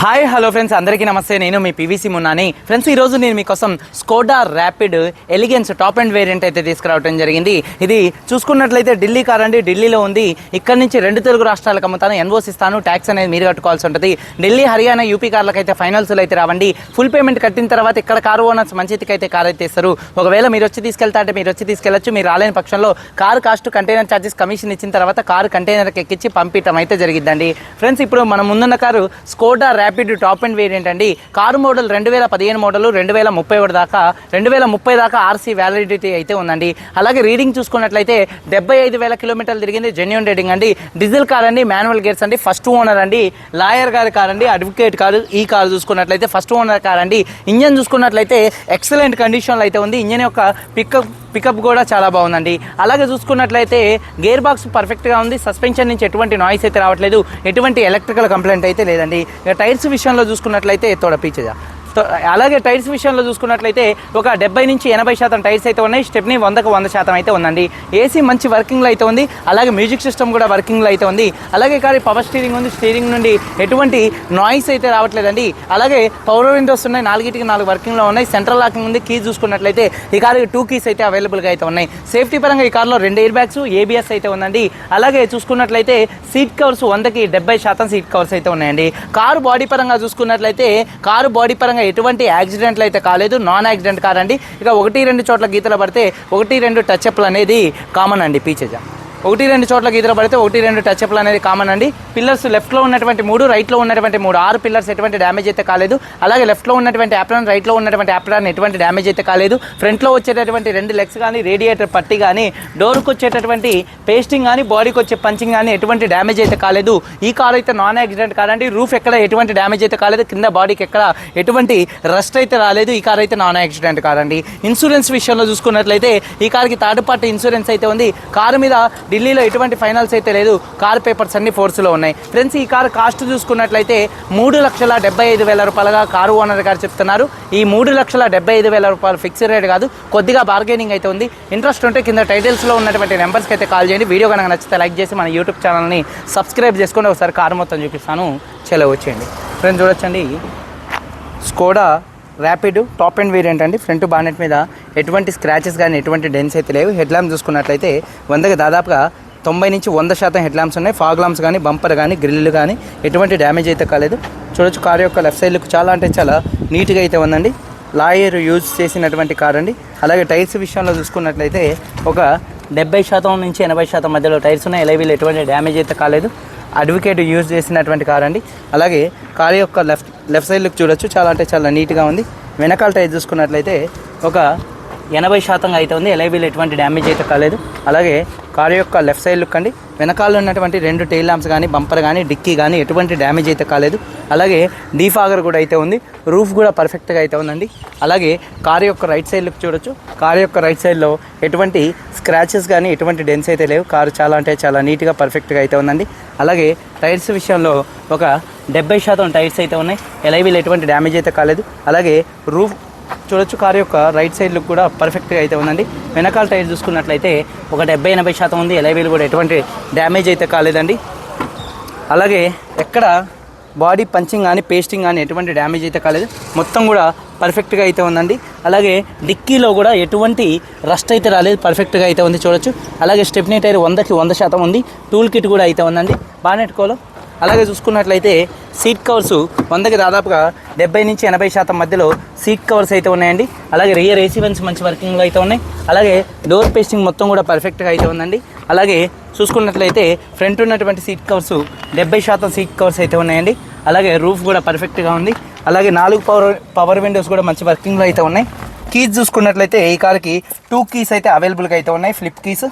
Hi hello friends అందరికీ నమస్తే. నేను మీ పీవీసీ మున్నాని ఫ్రెండ్స్ ఈ రోజు నేను మీకోసం Skoda Rapid elegance top end variant అయితే తీసుకురావడం జరిగింది. ఇది చూసుకున్నట్లయితే ఢిల్లీ కార్ అండి. ఢిల్లీలో ఉంది. ఇక్కడ నుంచి రెండు తెలుగు రాష్ట్రాలకు అమ్ముతాను. ఎన్ఓసి ఇస్తాను ట్యాక్స్ అనేది మీరు కట్టుకోవాల్సి ఉంటుంది. ఢిల్లీ హర్యానా యూపీ కార్లకు అయితే ఫైనల్స్లో అయితే రావండి. ఫుల్ పేమెంట్ కట్టిన తర్వాత ఇక్కడ కారు ఓనర్స్ మంచితికి అయితే కార్ అయితే ఇస్తారు. ఒకవేళ మీరు వచ్చి తీసుకెళ్తా అంటే మీరు వచ్చి తీసుకెళ్ళొచ్చు మీరు రాలేని పక్షంలో car cost container charges commission ఇచ్చిన తర్వాత కారు కంటైనర్కి ఎక్కించి పంపించడం అయితే జరిగిందండి ఫ్రెండ్స్ ఇప్పుడు మనం ముందున్న car Skoda Rapid top end variant అండి. కారు మోడల్ రెండు వేల పదిహేను మోడల్ రెండు వేల ముప్పై ఒకటి దాకా రెండు వేల ముప్పై దాకా ఆర్సీ వ్యాలిడిటీ అయితే ఉందండి. అలాగే రీడింగ్ చూసుకున్నట్లయితే డెబ్బై ఐదు వేల కిలోమీటర్లు తిరిగింది జెన్యున్ రేటింగ్ అండి. డీజిల్ కార్ అండి మాన్యువల్ గేర్స్ అండి ఫస్ట్ ఓనర్ అండి. లాయర్ గారి కార్ అండి అడ్వకేట్ కారు ఈ కారు చూసుకున్నట్లయితే ఫస్ట్ ఓనర్ కార్ అండి. ఇంజన్ చూసుకున్నట్లయితే ఎక్సలెంట్ కండిషన్లో అయితే ఉంది. ఇంజన్ యొక్క పికప్ పికప్ కూడా చాలా బాగుందండి. అలాగే చూసుకున్నట్లయితే గేర్ బాక్స్ పర్ఫెక్ట్గా ఉంది. సస్పెన్షన్ నుంచి ఎటువంటి నాయిస్ అయితే రావట్లేదు. ఎటువంటి ఎలక్ట్రికల్ కంప్లైంట్ అయితే లేదండి. ఇక టైర్స్ విషయంలో చూసుకున్నట్లయితే తోడ పీచేదా. అలాగే టైర్స్ విషయంలో చూసుకున్నట్లయితే ఒక డెబ్బై నుంచి ఎనభై శాతం టైర్స్ అయితే ఉన్నాయి. స్టెప్ని వందకు వంద శాతం అయితే ఉందండి. ఏసీ మంచి వర్కింగ్లో అయితే ఉంది. అలాగే మ్యూజిక్ సిస్టమ్ కూడా వర్కింగ్లో అయితే ఉంది. అలాగే కానీ పవర్ స్టీరింగ్ ఉంది. స్టీరింగ్ నుండి ఎటువంటి నాయిస్ అయితే రావట్లేదండి. అలాగే పవర్ విండోస్ ఉన్నాయి. నాలుగిటికి నాలుగు వర్కింగ్లో ఉన్నాయి. సెంట్రల్ లాకింగ్ ఉంది. కీ చూసుకున్నట్లయితే ఈ కారు టూ కీస్ అయితే అవైలబుల్గా అయితే ఉన్నాయి. సేఫ్టీ పరంగా ఈ కార్లో రెండు ఎయిర్ బ్యాగ్స్ ఏబిఎస్ అయితే ఉందండి. అలాగే చూసుకున్నట్లయితే సీట్ కవర్స్ వందకి డెబ్బై శాతం సీట్ కవర్స్ అయితే ఉన్నాయండి. కారు బాడీ పరంగా చూసుకున్నట్లయితే కారు బాడీ పరంగా ఎటువంటి యాక్సిడెంట్లు అయితే కాలేదు నాన్ యాక్సిడెంట్ కార్ అండి ఇక ఒకటి రెండు చోట్ల గీతలు పడితే ఒకటి రెండు టచ్ అప్లు అనేది కామన్ అండి పీచేజా. ఒకటి రెండు చోట్ల గీతలు పడితే ఒకటి రెండు టచ్ అప్లు అనేది కామన్ అండి. పిల్లర్స్ లెఫ్ట్లో ఉన్నటువంటి మూడు రైట్లో ఉన్నటువంటి మూడు. ఆరు పిల్లర్స్ ఎటువంటి డ్యామేజ్ అయితే కాలేదు. అలాగే లెఫ్ట్లో ఉన్నటువంటి యాప్రాన్ రైట్లో ఉన్నటువంటి యాప్రాన్ ఎటువంటి డ్యామేజ్ అయితే కాలేదు. ఫ్రంట్లో వచ్చేటటువంటి రెండు లెగ్స్ కానీ రేడియేటర్ పట్టి కానీ డోర్కి వచ్చేటటువంటి పేస్టింగ్ కానీ బాడీకి వచ్చే పంచింగ్ కానీ ఎటువంటి డ్యామేజ్ అయితే కాలేదు. ఈ కార్ అయితే నాన్ యాక్సిడెంట్ కాదండి రూఫ్ ఎక్కడ ఎటువంటి డ్యామేజ్ అయితే కాలేదు. కింద బాడీకి ఎక్కడ ఎటువంటి రస్ట్ అయితే రాలేదు. ఈ కార్ అయితే నాన్ యాక్సిడెంట్ కాదండి ఇన్సూరెన్స్ విషయంలో చూసుకున్నట్లయితే ఈ కార్కి థర్డ్ పార్టీ ఇన్సూరెన్స్ అయితే ఉంది. కారు మీద ఢిల్లీలో ఎటువంటి ఫైనల్స్ అయితే లేదు. కార్ పేపర్స్ అన్ని ఫోర్స్లో ఉన్నాయి. ఫ్రెండ్స్ ఈ కారు కాస్ట్ చూసుకున్నట్లయితే మూడు లక్షల డెబ్బై ఐదు వేల రూపాయలుగా కారు ఓనర్ గారు చెప్తున్నారు. ఈ మూడు లక్షల డెబ్బై ఐదు వేల రూపాయలు ఫిక్స్డ్ రేట్ కాదు. కొద్దిగా బార్గెనింగ్ అయితే ఉంది. ఇంట్రెస్ట్ ఉంటే కింద టైటిల్స్లో ఉన్నటువంటి నెంబర్స్కి అయితే కాల్ చేయండి. వీడియో కనుక నచ్చితే లైక్ చేసి మన యూట్యూబ్ ఛానల్ని సబ్స్క్రైబ్ చేసుకొని ఒకసారి కారు మొత్తం చూపిస్తాను. చలో వచ్చేయండి. ఫ్రెండ్స్ చూడొచ్చండి. Skoda Rapid top end variant అండి. ఫ్రంట్ బానెట్ మీద ఎటువంటి స్క్రాచెస్ కానీ ఎటువంటి డెన్స్ అయితే లేవు. హెడ్ ల్యాంప్ చూసుకున్నట్లయితే వందకి దాదాపుగా తొంభై నుంచి వంద శాతం హెడ్ ల్యాంప్స్ ఉన్నాయి. ఫాగ్ ల్యాంప్స్ కానీ బంపర్ కానీ గ్రిల్ కానీ ఎటువంటి డ్యామేజ్ అయితే కాలేదు. చూడొచ్చు కార్ యొక్క లెఫ్ట్ సైడ్ లుక్ చాలా అంటే చాలా నీట్గా అయితే ఉందండి. లాయర్ యూజ్ చేసినటువంటి కార్ అండి. అలాగే టైర్స్ విషయంలో చూసుకున్నట్లయితే ఒక డెబ్బై శాతం నుంచి ఎనభై శాతం మధ్యలో టైర్స్ ఉన్నాయి. ఎలవీలు ఎటువంటి డ్యామేజ్ అయితే కాలేదు. అడ్వకేట్ యూజ్ చేసినటువంటి కార్ అండి. అలాగే కార్ యొక్క లెఫ్ట్ లెఫ్ట్ సైడ్ లుక్ చూడొచ్చు. చాలా అంటే చాలా నీట్గా ఉంది. వెనకాల టైర్ చూసుకున్నట్లయితే ఒక ఎనభై శాతం అయితే ఉంది. ఎలైవీలు ఎటువంటి డ్యామేజ్ అయితే కాలేదు. అలాగే కారు యొక్క లెఫ్ట్ సైడ్ లుక్ అండి. వెనకాల ఉన్నటువంటి రెండు టైల్ ల్యాంప్స్ కానీ బంపర్ కానీ డిక్కీ కానీ ఎటువంటి డ్యామేజ్ అయితే కాలేదు. అలాగే డీఫాగర్ కూడా అయితే ఉంది. రూఫ్ కూడా పర్ఫెక్ట్గా అయితే ఉందండి. అలాగే కారు యొక్క రైట్ సైడ్ లుక్ చూడొచ్చు. కారు యొక్క రైట్ సైడ్లో ఎటువంటి స్క్రాచెస్ కానీ ఎటువంటి డెన్స్ అయితే లేవు. కారు చాలా అంటే చాలా నీట్గా పర్ఫెక్ట్గా అయితే ఉందండి. అలాగే టైర్స్ విషయంలో ఒక డెబ్బై శాతం టైర్స్ అయితే ఉన్నాయి. ఎలైవీలు ఎటువంటి డ్యామేజ్ అయితే కాలేదు. అలాగే రూఫ్ చూడొచ్చు కారు యొక్క రైట్ సైడ్ లుక్ కూడా పర్ఫెక్ట్గా అయితే ఉందండి. వెనకాల టైర్ చూసుకున్నట్లయితే ఒక డెబ్బై ఎనభై శాతం ఉంది ఎలైవీలు కూడా ఎటువంటి డ్యామేజ్ అయితే కాలేదండి. అలాగే ఎక్కడ బాడీ పంచింగ్ కానీ పేస్టింగ్ కానీ ఎటువంటి డ్యామేజ్ అయితే కాలేదు. మొత్తం కూడా పర్ఫెక్ట్గా అయితే ఉందండి. అలాగే డిక్కీలో కూడా ఎటువంటి రస్ట్ అయితే రాలేదు పర్ఫెక్ట్గా అయితే ఉంది చూడొచ్చు. అలాగే స్టెప్నీ టైర్ వందకి వంద శాతం ఉంది టూల్ కిట్ కూడా అయితే ఉందండి. బానెట్టుకోలో అలాగే చూసుకున్నట్లయితే సీట్ కవర్స్ వందకి దాదాపుగా డెబ్బై నుంచి ఎనభై శాతం మధ్యలో సీట్ కవర్స్ అయితే ఉన్నాయండి. అలాగే రియర్ ఏసీ వెన్స్ మంచి వర్కింగ్లో అయితే ఉన్నాయి. అలాగే డోర్ పేస్టింగ్ మొత్తం కూడా పర్ఫెక్ట్గా అయితే ఉందండి. అలాగే చూసుకున్నట్లయితే ఫ్రంట్ ఉన్నటువంటి సీట్ కవర్స్ డెబ్బై శాతం సీట్ కవర్స్ అయితే ఉన్నాయండి. అలాగే రూఫ్ కూడా పర్ఫెక్ట్గా ఉంది. అలాగే నాలుగు పవర్ పవర్ విండోస్ కూడా మంచి వర్కింగ్లో అయితే ఉన్నాయి. కీస్ చూసుకున్నట్లయితే ఈ కార్కి టూ కీస్ అయితే అవైలబుల్గా అయితే ఉన్నాయి. ఫ్లిప్ కీస్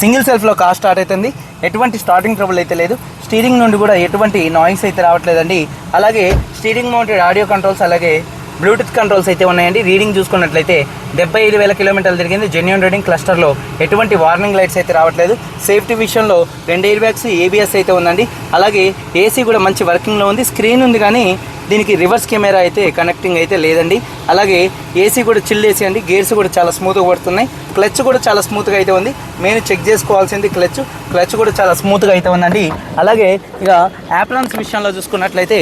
సింగిల్ సెల్ఫ్లో కార్ స్టార్ట్ అవుతుంది. ఎటువంటి స్టార్టింగ్ ట్రబుల్ అయితే లేదు. స్టీరింగ్ నుండి కూడా ఎటువంటి నాయిస్ అయితే రావట్లేదండి. అలాగే స్టీరింగ్ మౌంటెడ్ ఆడియో కంట్రోల్స్ అలాగే బ్లూటూత్ కంట్రోల్స్ అయితే ఉన్నాయండి. రీడింగ్ చూసుకున్నట్లయితే డెబ్బై ఐదు వేల కిలోమీటర్లు తిరిగింది. జెన్యున్ రీడింగ్ క్లస్టర్లో ఎటువంటి వార్నింగ్ లైట్స్ అయితే రావట్లేదు. సేఫ్టీ విషయంలో రెండు ఎయిర్ బ్యాగ్స్ ఏబిఎస్ అయితే ఉందండి. అలాగే ఏసీ కూడా మంచి వర్కింగ్లో ఉంది. స్క్రీన్ ఉంది కానీ దీనికి రివర్స్ కెమెరా అయితే కనెక్టింగ్ అయితే లేదండి. అలాగే ఏసీ కూడా చిల్ ఏసీ అండి. గేర్స్ కూడా చాలా స్మూత్గా పడుతున్నాయి క్లచ్ కూడా చాలా స్మూత్గా అయితే ఉంది. మెయిన్ చెక్ చేసుకోవాల్సింది క్లచ్ క్లచ్ కూడా చాలా స్మూత్గా అయితే ఉందండి. అలాగే ఇక యాప్లాన్స్ విషయంలో చూసుకున్నట్లయితే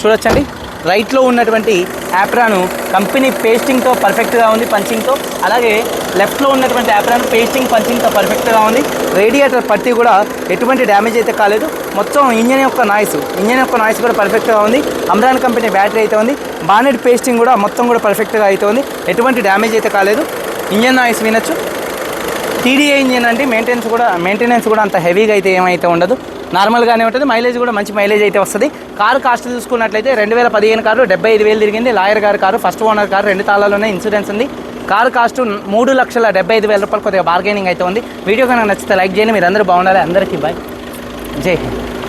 చూడొచ్చండి. రైట్లో ఉన్నటువంటి యాప్రాను కంపెనీ పేస్టింగ్తో పర్ఫెక్ట్గా ఉంది పంచింగ్తో. అలాగే లెఫ్ట్లో ఉన్నటువంటి యాప్రాను పేస్టింగ్ పంచింగ్తో పర్ఫెక్ట్గా ఉంది. రేడియేటర్ పట్టి కూడా ఎటువంటి డ్యామేజ్ అయితే కాలేదు. మొత్తం ఇంజన్ యొక్క నాయిస్ ఇంజన్ యొక్క నాయిస్ కూడా పర్ఫెక్ట్గా ఉంది. అమ్రాన్ కంపెనీ బ్యాటరీ అయితే ఉంది. బానెట్ పేస్టింగ్ కూడా మొత్తం కూడా పర్ఫెక్ట్గా అయితే ఉంది. ఎటువంటి డ్యామేజ్ అయితే కాలేదు. ఇంజన్ నాయిస్ వినొచ్చు. టీడీఏ ఇంజన్ అండి. మెయింటెనెన్స్ కూడా మెయింటెనెన్స్ కూడా అంత హెవీగా అయితే ఏమైతే ఉండదు. నార్మల్గానే ఉంటుంది. మైలేజ్ కూడా మంచి మైలేజ్ అయితే వస్తుంది. కారు కాస్ట్ చూసుకున్నట్లయితే రెండు వేల పదిహేను కారు డెబ్బై ఐదు వేలు తిరిగింది. లాయర్ గారు కారు ఫస్ట్ ఓనర్ కారు రెండు తాళాలు ఇన్సూరెన్స్ ఉంది. కారు కాస్ట్ మూడు లక్షల డెబ్బై ఐదు వేల రూపాయలు కొద్దిగా బార్గెనింగ్ అయితే ఉంది. వీడియో కనుక నచ్చితే లైక్ చేయండి. మీరు అందరూ బాగుండాలి. అందరికీ బాయ్ జై హింద్.